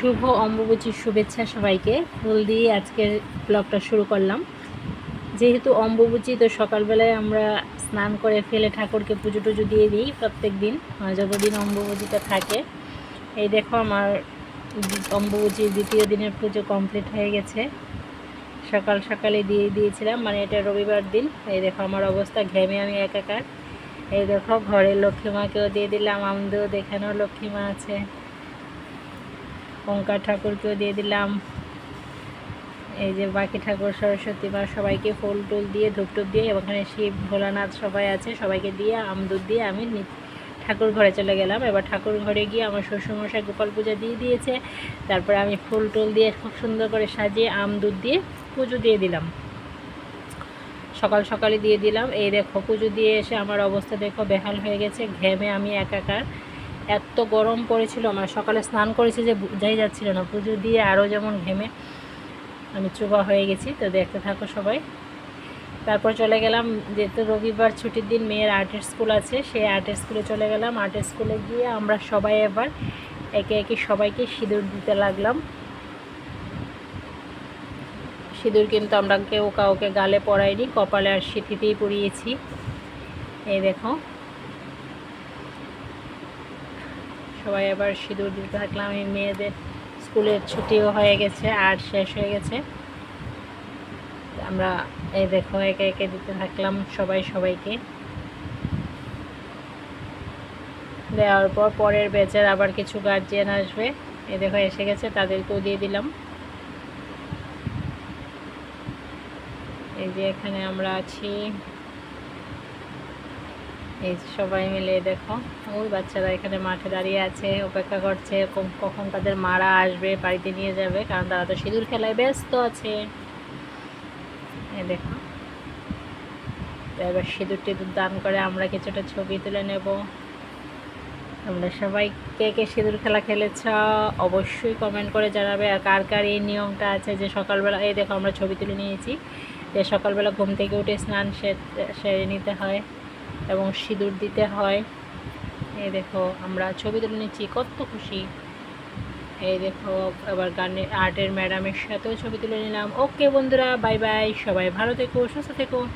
শুভ অম্বুবচীর শুভেচ্ছা সবাইকে। ফুল দিয়ে আজকের ব্লগটা শুরু করলাম। যেহেতু অম্বুবচী, তো সকালবেলায় আমরা স্নান করে ফেলে ঠাকুরকে পুজো টুজো দিয়ে দিই প্রত্যেক দিন যতদিন অম্বুবচীটা থাকে। এই দেখো আমার অম্বুবচীর দ্বিতীয় দিনের পুজো কমপ্লিট হয়ে গেছে। সকাল সকালে দিয়ে দিয়েছিলাম মানে এটা রবিবার দিন। এই দেখো আমার অবস্থা, ঘেমে আমি একাকার। এই দেখো ঘরের লক্ষ্মী মাকেও দিয়ে দিলাম আমদেও দেখানো লক্ষ্মী মা আছে। ওঙ্কার ঠাকুরকেও দিয়ে দিলাম। এই যে বাকি ঠাকুর সরস্বতী মা সবাইকে ফুল টুল দিয়ে ধূপ টুপ দিয়ে এখানে শিব, ভোলানাথ সবাই আছে, সবাইকে দিয়ে আমদুধ দিয়ে আমি ঠাকুর ঘরে চলে গেলাম। এবার ঠাকুর ঘরে গিয়ে আমার শ্বশুরমশাই গোপাল পূজা দিয়ে দিয়েছে। তারপরে আমি ফুল টুল দিয়ে খুব সুন্দর করে সাজিয়ে আম দুধ দিয়ে পুজো দিয়ে দিলাম। সকাল সকালে দিয়ে দিলাম। এই দেখো, পুজো দিয়ে এসে আমার অবস্থা দেখো বেহাল হয়ে গেছে। ঘেমে আমি একাকার। এত গরম পড়েছিল আমার সকালে স্নান করেছি যে বোঝাই যাচ্ছিল না, পুজো দিয়ে আরও যেমন ঘেমে আমি চুবা হয়ে গেছি। তো দেখতে থাকো সবাই। তারপর চলে গেলাম, যেহেতু রবিবার ছুটির দিন, মেয়ের আর্টের স্কুল আছে, সেই আর্টের স্কুলে চলে গেলাম। আর্টের স্কুলে গিয়ে আমরা সবাই এবার একে একে সবাইকে সিঁদুর দিতে লাগলাম। সিঁদুর কিন্তু আমরা কেউ কাউকে গালে পরাইনি, কপালে আর সিঁথিতেই পরিয়েছি। এই দেখো সবাই আবার সিঁদুর দিতে থাকলাম। এই মেয়েদের স্কুলের ছুটিও হয়ে গেছে, আর শেষ হয়ে গেছে। আমরা এই দেখো, একে একে দিতে থাকলাম সবাই সবাইকে। দেওয়ার পর পরের ব্যাচের আবার কিছু গার্জিয়ান আসবে। এ দেখো, এসে গেছে, তাদেরকেও দিয়ে দিলাম। এই যে এখানে আমরা আছি। এই সবাই মিলে দেখো, ওই বাচ্চারা এখানে মাঠে দাঁড়িয়ে আছে, অপেক্ষা করছে, কখন- তাদের মারা আসবে, বাড়িতে নিয়ে যাবে, কারণ তারা তো সিঁদুর খেলায় ব্যস্ত আছে। এই দেখো। এবার সিঁদুর টিঁদুর দান করে আমরা কিছুটা ছবি তুলে নেব। তোমরা সবাই কে কে সিঁদুর খেলা খেলেছ, অবশ্যই কমেন্ট করে জানাবে। আর কার কার এই নিয়মটা আছে যে সকালবেলা, এই দেখো আমরা ছবি তুলে নিয়েছি যে সকালবেলা ঘুম থেকে উঠে স্নান সেরে নিতে হয়। এবং সিঁদুর দিতে হয়। এই দেখো, আমরা ছবি তুলে নিচ্ছি, কত খুশি। এই দেখো, আবার গানের আর্টের ম্যাডামের সাথেও ছবি তুলে নিলাম। ওকে বন্ধুরা, বাই বাই, সবাই ভালো থেকো, সুস্থ থেকো।